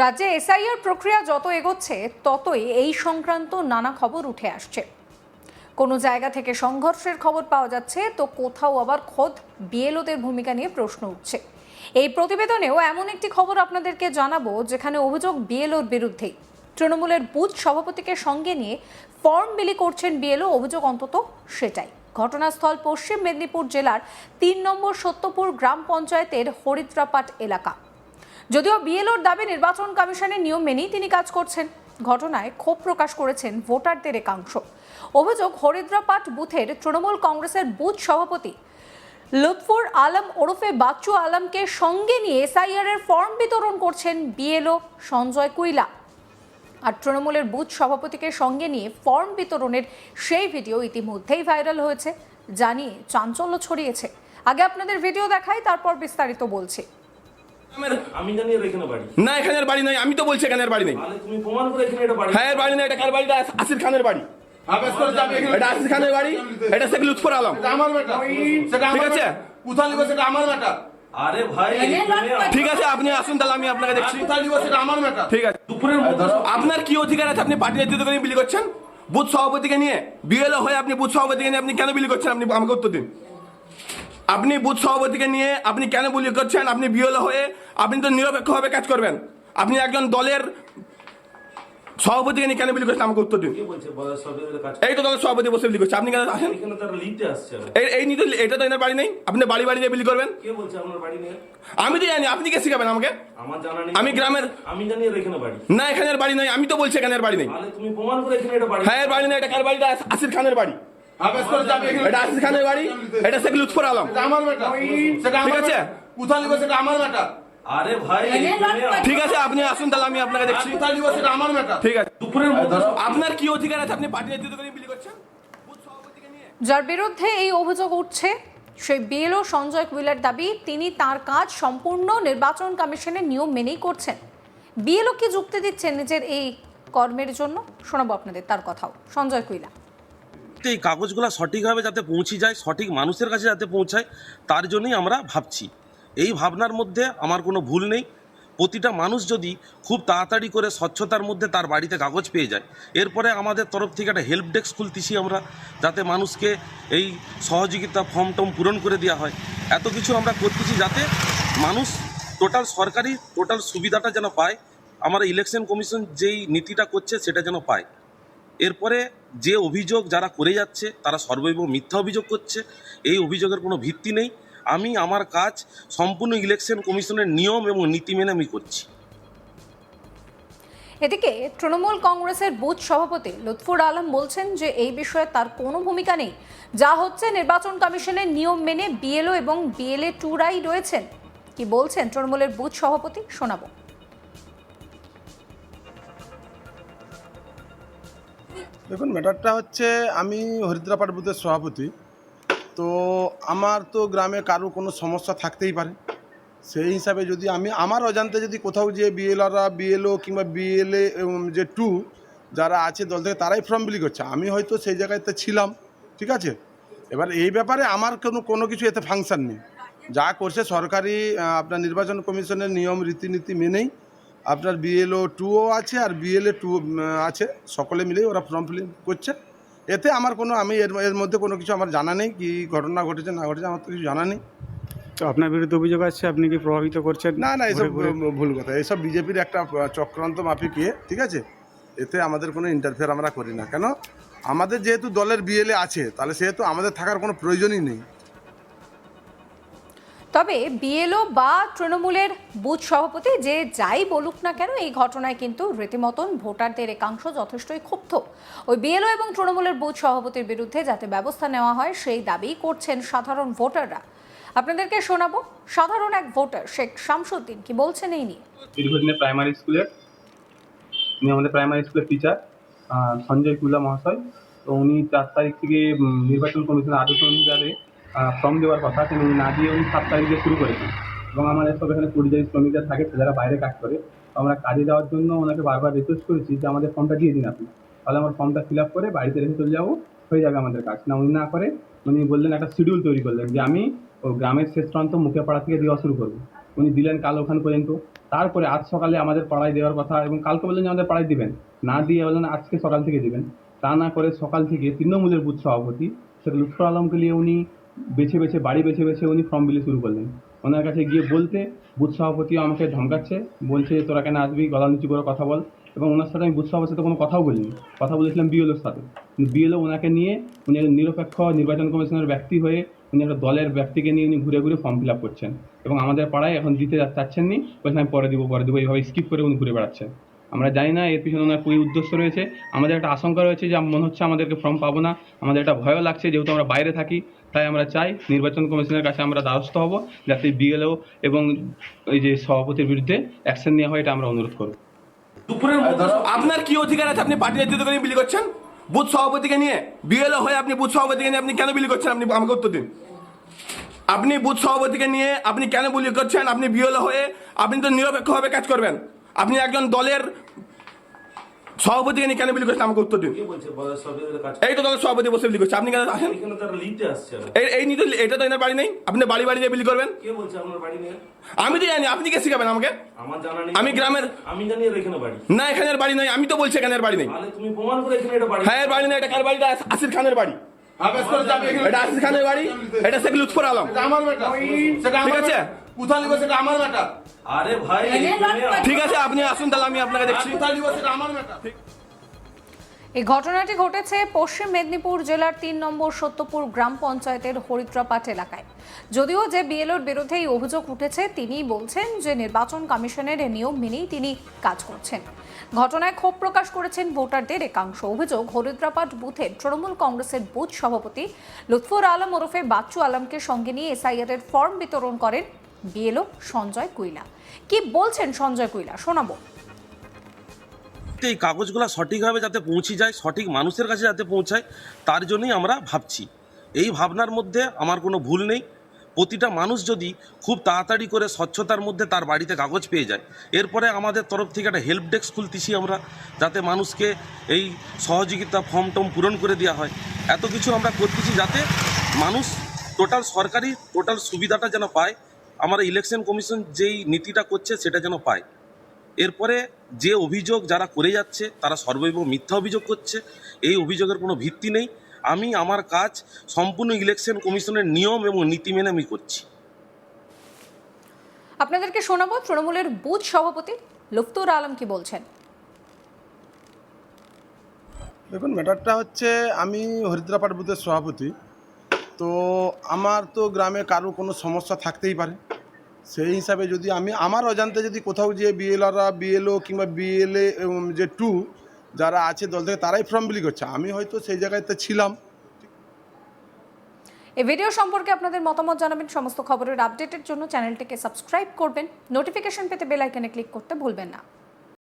রাজ্যে এসআইআর প্রক্রিয়া যত এগোচ্ছে, ততই এই সংক্রান্ত নানা খবর উঠে আসছে। কোনো জায়গা থেকে সংঘর্ষের খবর পাওয়া যাচ্ছে, তো কোথাও আবার খোদ বিএলওদের ভূমিকা নিয়ে প্রশ্ন উঠছে। এই প্রতিবেদনেও এমন একটি খবর আপনাদেরকে জানাব, যেখানে অভিযোগ বিএলওর বিরুদ্ধেই। তৃণমূলের বুথ সভাপতিকে সঙ্গে নিয়ে ফর্ম বিলি করছেন বিএলও, অভিযোগ অন্তত সেটাই। ঘটনাস্থল পশ্চিম মেদিনীপুর জেলার তিন নম্বর সত্যপুর গ্রাম পঞ্চায়েতের হরিদ্রাপাট এলাকা। যদিও বিএলওর দাবি নির্বাচন কমিশনের নিয়ম মেনেই তিনি কাজ করছেন। ঘটনায় ক্ষোভ প্রকাশ করেছেন ভোটারদের একাংশ। অভিযোগ, হরিদ্রাপাট বুথের তৃণমূল কংগ্রেসের বুথ সভাপতি লুৎফুর আলম ওরফে বাচ্চু আলমকে সঙ্গে নিয়ে এসআইআর এর ফর্ম বিতরণ করছেন বিএলও সঞ্জয় কুইলা। আর তৃণমূলের বুথ সভাপতিকে সঙ্গে নিয়ে ফর্ম বিতরণের সেই ভিডিও ইতিমধ্যেই ভাইরাল হয়েছে, জানিয়ে চাঞ্চল্য ছড়িয়েছে। আগে আপনাদের ভিডিও দেখাই, তারপর বিস্তারিত বলছি। আমি জানি এখানে বাড়ি। না এখানের বাড়ি নাই আমি তো বলছি এখানের বাড়ি নেই। তুমি প্রমাণ করে এখানে এটা বাড়ি। হ্যাঁ এর বাড়ি নেই এটা কার বাড়ি? এটা আসির খানের বাড়ি। এখানে। এটা আসির খানের বাড়ি এটা শেখ লুৎফর আলম। আমার বেটা। ঠিক আছে? কোথায় নিব সেটা আমার বেটা। আরে ভাই ঠিক আছে আপনি আসুন তাহলে আমি আপনাকে দেখছি। আমার ঠিক আছে। দুপুরের আপনার কি অধিকার আছে? আপনি পার্টি নেতৃত্ব করে বিলি করছেন? বুথ সভাপতিকে নিয়ে বিএলও হয়ে আপনি বুথ সভাপতিকে নিয়ে আপনি কেন বিলি করছেন? আপনি আমাকে উত্তর দিন। আপনি বুথ সভাপতিকে নিয়ে আপনি কেন বিলি করছেন? আপনি বিএলও হয়ে আপনি তো নিরপেক্ষভাবে কাজ করবেন। আপনি একজন দলের সভাপতিকে নিয়ে কেন বিলি করছেন? আমাকে উত্তর দিন। কে বলছে? বয়স সবে কাজ এই তো দলের সভাপতি বসে বিলি করছে। আপনি কেন আসেন। এই এই নিয়ে তো এটা তো এনার বাড়ি নেই। আপনি বাড়ি বাড়ি গিয়ে বিলি করবেন। কে বলছে আপনার বাড়ি নেই? আমি তো জানি। আপনি কে শিখাবেন আমাকে? আমার জানা নেই। আমি গ্রামের আমি জানি এখানে বাড়ি। না এখানের বাড়ি নয় আমি তো বলছি এখানের বাড়ি নেই। তাহলে তুমি প্রমাণ করে এখানে এটা বাড়ি। হ্যাঁ এর বাড়ি নেই। এটা কার বাড়ি এটা আসির খানের বাড়ি। এটা আসির খানের বাড়ি। এটা শেখ লুৎফর আলম। আমার বেটা। ঠিক আছে? কোথায় নিব সেটা আমার বেটা। আরে ভাই ঠিক আছে আপনি আসুন তাহলে আমি আপনাকে দেখছি। আমার ঠিক আছে। দুপুরের মধ্যে আপনার কি অধিকার আছে? আপনি পার্টি নেতৃত্ব করে বিলি করছেন? যার বিরুদ্ধে এই অভিযোগ উঠছে সেই বিএলও সঞ্জয় কুইলার দাবি তিনি তার কাজ সম্পূর্ণ নির্বাচন কমিশনের নিয়ম মেনেই করছেন। বিএলও কি যুক্তি দিচ্ছেন নিজের এই কর্মের জন্য? শোনাবো আপনাদের তার কথাও। সঞ্জয় কুইলা। তো এই কাগজগুলো সঠিকভাবে যাতে পৌঁছে যায় সঠিক মানুষের কাছে যাতে পৌঁছায় তার জন্যই আমরা ভাবছি। এই ভাবনার মধ্যে আমার কোনো ভুল নেই। প্রতিটা মানুষ যদি খুব তাড়াতাড়ি করে স্বচ্ছতার মধ্যে তার বাড়িতে কাগজ পেয়ে যায়, এরপরে আমাদের তরফ থেকে একটা হেল্প ডেস্ক খুলতেছি আমরা, যাতে মানুষকে এই সহযোগিতা ফর্ম টর্ম পূরণ করে দেওয়া হয়। এত কিছু আমরা করতেছি যাতে মানুষ টোটাল সরকারি টোটাল সুবিধাটা যেন পায়, আমার ইলেকশন কমিশন যেই নীতিটা করছে সেটা যেন পায়। এরপরে যে অভিযোগ যারা করে যাচ্ছে, তারা সর্বৈব মিথ্যা অভিযোগ করছে, এই অভিযোগের কোনো ভিত্তি নেই। আমি আমার কাজ সম্পূর্ণ ইলেকশন কমিশনের নিয়ম এবং নীতি মেনে আমি করছি। এদিকে তৃণমূল কংগ্রেসের বুথ সভাপতি লুৎফুর আলম বলছেন যে এই বিষয়ে তার কোনো ভূমিকা নেই। যা হচ্ছে নির্বাচন কমিশনের নিয়ম মেনে বিএলও এবং বিএলএ টুরাই রয়েছেন। কি বলছেন তৃণমূলের বুথ সভাপতি? শোনাবো। দেখুন ম্যাটারটা হচ্ছে আমি হরিদ্রাপাট বুথের সভাপতি। তো আমার তো গ্রামে কারও কোনো সমস্যা থাকতেই পারে। সেই হিসাবে যদি আমি, আমার অজান্তে যদি কোথাও যে বিএলআররা বিএলও কিংবা বিএলএ যে টু যারা আছে দল থেকে, তারাই ফর্ম বিলি করছে। আমি হয়তো সেই জায়গাতে ছিলাম, ঠিক আছে? এবার এই ব্যাপারে আমার কোনো কোনো কিছু এতে ফাংশন নেই। যা করছে সরকারি আপনার নির্বাচন কমিশনের নিয়ম, রীতিনীতি মেনেই আপনার বিএলও টুও আছে আর বিএলএ টু আছে। সকলে মিলেই ওরা ফর্ম ফিলিং করছে। এতে আমার কোনো আমি এর এর মধ্যে কোনো কিছু আমার জানা নেই কি ঘটনা ঘটেছে না ঘটেছে আমার তো কিছু জানা নেই। তো আপনার বিরুদ্ধে অভিযোগ আছে আপনি কি প্রভাবিত করছেন? না না এসব? ভুল কথা। এসব বিজেপির একটা চক্রান্ত মাফিক ইয়ে ঠিক আছে? এতে আমাদের কোনো ইন্টারফেয়ার আমরা করি না। কেন? আমাদের যেহেতু দলের বিএলএ আছে তাহলে সেহেতু আমাদের থাকার কোনো প্রয়োজনই নেই। তবে বিএলও বা তৃণমূলের বুথ সভাপতি যে যাই বলুক না কেন, এই ঘটনায় কিন্তু রীতিমতন ভোটারদের একাংশ যথেষ্টই ক্ষুব্ধ। ওই বিএলও এবং তৃণমূলের বুথ সভাপতির বিরুদ্ধে যাতে ব্যবস্থা নেওয়া হয়, সেই দাবি করছেন সাধারণ ভোটাররা। আপনাদেরকে শোনাবো, সাধারণ এক ভোটার, শেখ শামসুদ্দিন, কি বলছেন এই নিয়ে? দীর্ঘদিনের প্রাইমারি স্কুলের উনি আমাদের প্রাইমারি স্কুলের টিচার সঞ্জয় কুলা মহাশয়। তো উনি চার তারিখ থেকে নির্বাচন কমিশনের আদেশ অনুসারে ফর্ম দেওয়ার কথা উনি না দিয়ে উনি সাত তারিখ দিয়ে শুরু করেছেন। এবং আমাদের সব এখানে পরিযায়ী শ্রমিকরা থাকে যারা বাইরে কাজ করে আমরা কাজে যাওয়ার জন্য ওনাকে বারবার রিকোয়েস্ট করেছি যে আমাদের ফর্মটা দিয়ে দিন আপনি। তাহলে আমার ফর্মটা ফিল আপ করে বাড়িতে রেখে চলে যাব, হয়ে যাবে আমাদের কাজ। না, উনি না করে, উনি বললেন একটা শিডিউল তৈরি করলেন যে আমি ও গ্রামের শেষ প্রান্ত মুখে পাড়া থেকে দেওয়া শুরু করব। উনি দিলেন কাল ওখান পর্যন্ত। তারপরে আজ সকালে আমাদের পাড়ায় দেওয়ার কথা এবং কালকে বললেন যে আমাদের পাড়ায় দিবেন। না দিয়ে বললেন আজকে সকাল থেকে দিবেন। তা না করে সকাল থেকে তৃণমূলের বুথ সভাপতি শেখ লুৎফর আলমকে নিয়ে উনি বেছে বেছে, বাড়ি বেছে বেছে উনি ফর্ম বিলি শুরু করলেন। ওনার কাছে গিয়ে বলতে বুথ সভাপতিও আমাকে ধমকাচ্ছে, বলছে, তোরা কেন আসবি? গলা নিচু করে কথা বল। এবং ওনার সাথে আমি বুথ সভাপতির সাথে কোনো কথাও বলিনি। কথা বলেছিলাম বিএলওর সাথে। বিএলও ওনাকে নিয়ে, উনি একজন নিরপেক্ষ নির্বাচন কমিশনের ব্যক্তি হয়ে, উনি একটা দলের ব্যক্তিকে নিয়ে উনি ঘুরে ঘুরে ফর্ম ফিল আপ করছেন। এবং আমাদের পাড়ায় এখন দিতে চাচ্ছেন নি বলছেন, আমি পরে দিব, পরে দেবো। এইভাবে স্কিপ করে উনি ঘুরে বেড়াচ্ছেন। আমরা জানি না, এর পিছনে ওনার কী উদ্দেশ্য রয়েছে। আমাদের একটা আশঙ্কা রয়েছে যে, মনে হচ্ছে আমাদেরকে ফর্ম পাবো না। আমাদের একটা ভয়ও লাগছে, যেহেতু আমরা বাইরে থাকি। তাই আমরা চাই নির্বাচন কমিশনের কাছে আমরা দ্বারস্থ হব যাতে বিএলও এবং এই যে সভাপতির বিরুদ্ধে অ্যাকশন নেওয়া হয় এটা আমরা অনুরোধ করব। দুপুরের মধ্যে আপনার কি অধিকার আছে? আপনি পার্টি নেতৃত্ব করে বিলি করছেন? বুথ সভাপতিকে নিয়ে? বিএলও হয়ে আপনি বুথ সভাপতিকে নিয়ে আপনি কেন বিলি করছেন? আপনি আমাকে উত্তর দিন। আপনি বুথ সভাপতিকে নিয়ে আপনি কেন বিলি করছেন? আপনি বিএলও হয়ে আপনি তো নিরপেক্ষভাবে কাজ করবেন। আপনি একজন দলের সভাপতিকে নিয়ে কেন বিলি করছেন আমাকে উত্তর দিন। এই তো দলের সভাপতি বসে বিলি করছে। আপনি কেন আসেন। এই এই নিয়ে তো এটা তো এনার বাড়ি নেই। আপনি বাড়ি বাড়ি গিয়ে বিলি করবেন? কে বলছে আপনার বাড়ি নিয়ে আমি তো জানি আপনি কে শিখাবেন আমাকে? আমার জানা নেই। আমি গ্রামের- আমি জানি এখানে বাড়ি। না এখানের বাড়ি নয় আমি তো বলছি এখানের বাড়ি নেই। তুমি প্রমাণ করে এখানে এটা বাড়ি। হ্যাঁ এর বাড়ি এটা কার বাড়িটা? আসির খানের বাড়ি। হ্যাঁ এটা আসির খানের বাড়ি। এটা শেখ লুৎফর আলম। ঠিক আছে? ম্যাটার। কোথায় লিখব সেটা আমার ম্যাটার আরে ভাই ঠিক আছে আপনি আসুন তাহলে আমি আপনাকে দেখছি। কোথায় লিখব সেটা আমার ম্যাটার এই ঘটনাটি ঘটেছে পশ্চিম মেদিনীপুর জেলার তিন নম্বর সত্যপুর গ্রাম পঞ্চায়েতের হরিদ্রাপাট এলাকায়। যদিও যে বিএলওর বিরুদ্ধে এই অভিযোগ উঠেছে তিনি বলছেন যে নির্বাচন কমিশনের নিয়ম মেনেই তিনি কাজ করছেন। ঘটনায় ক্ষোভ প্রকাশ করেছেন ভোটারদের একাংশ। অভিযোগ হরিদ্রাপাট বুথের তৃণমূল কংগ্রেসের বুথ সভাপতি লুৎফর আলম ওরফে বাচ্চু আলমকে সঙ্গে নিয়ে এসআইআর এর ফর্ম বিতরণ করেন বিএলও সঞ্জয় কুইলা। কি বলছেন সঞ্জয় কুইলা? শোনাবো। এই কাগজগুলো সঠিকভাবে যাতে পৌঁছে যায়, সঠিক মানুষের কাছে যাতে পৌঁছায়, তার জন্যই আমরা ভাবছি। এই ভাবনার মধ্যে আমার কোনো ভুল নেই। প্রতিটা মানুষ যদি খুব তাড়াতাড়ি করে স্বচ্ছতার মধ্যে তার বাড়িতে কাগজ পেয়ে যায়, এরপরে আমাদের তরফ থেকে একটা হেল্প ডেস্ক খুলতেছি আমরা, যাতে মানুষকে এই সহযোগিতা ফর্ম টর্ম পূরণ করে দেওয়া হয়। এত কিছু আমরা করতেছি যাতে মানুষ টোটাল সরকারি টোটাল সুবিধাটা যেন পায় আমরা ইলেকশন কমিশন যেই নীতিটা করছে সেটা যেন পায়। এরপরে যে অভিযোগ যারা করে যাচ্ছে তারা সর্বৈব মিথ্যা অভিযোগ করছে এই অভিযোগের কোনো ভিত্তি নেই। আমি আমার কাজ সম্পূর্ণ ইলেকশন কমিশনের নিয়ম এবং নীতি মেনে আমি করছি। আপনাদেরকে শোনাবো তৃণমূলের বুথ সভাপতি লুফতুর আলম কি বলছেন। দেখুন ম্যাটারটা হচ্ছে আমি হরিদ্রাপাট বুথের সভাপতি তো আমার তো গ্রামে কারও কোনো সমস্যা থাকতেই পারে। সেই হিসাবে যদি আমি, আমার অজান্তে যদি কোথাও যে বিএলআররা বিএলও কিংবা বিএলএ যে টু যারা আছে দল থেকে, তারাই ফর্ম বিলি করছে। আমি হয়তো সেই জায়গাতে ছিলাম। এই ভিডিও সম্পর্কে আপনাদের মতামত জানাবেন, সমস্ত খবরের আপডেটের জন্য চ্যানেলটিকে সাবস্ক্রাইব করবেন। নোটিফিকেশন পেতে বেল আইকনে ক্লিক করতে ভুলবেন না।